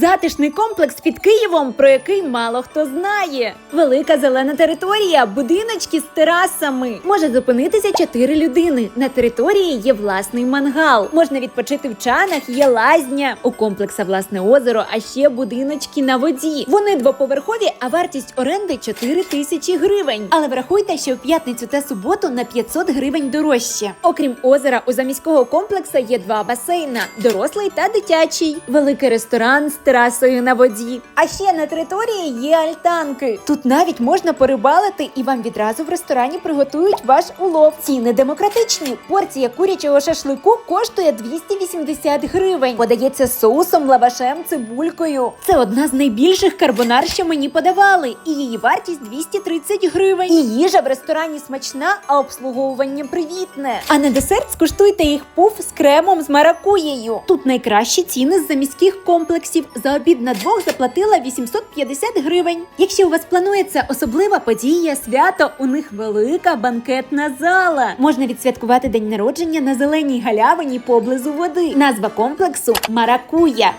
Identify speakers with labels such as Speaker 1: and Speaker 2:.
Speaker 1: Затишний комплекс під Києвом, про який мало хто знає. Велика зелена територія, будиночки з терасами. Може зупинитися чотири людини. На території є власний мангал. Можна відпочити в чанах, є лазня. У комплекса власне озеро, а ще будиночки на воді. Вони двоповерхові, а вартість оренди 4 тисячі гривень. Але врахуйте, що в п'ятницю та суботу на 500 гривень дорожче. Окрім озера, у заміського комплексу є два басейна: дорослий та дитячий, великий ресторан терасою на воді. А ще на території є альтанки. Тут навіть можна порибалити, і вам відразу в ресторані приготують ваш улов. Ціни демократичні. Порція курячого шашлику коштує 280 гривень. Подається соусом, лавашем, цибулькою. Це одна з найбільших карбонар, що мені подавали, і її вартість 230 гривень. І їжа в ресторані смачна, а обслуговування привітне. А на десерт скуштуйте їх пуф з кремом з маракуєю. Тут найкращі ціни з заміських комплексів. За обід на двох заплатила 850 гривень. Якщо у вас планується особлива подія, свято, у них велика банкетна зала. Можна відсвяткувати день народження на зеленій галявині поблизу води. Назва комплексу Маракуя.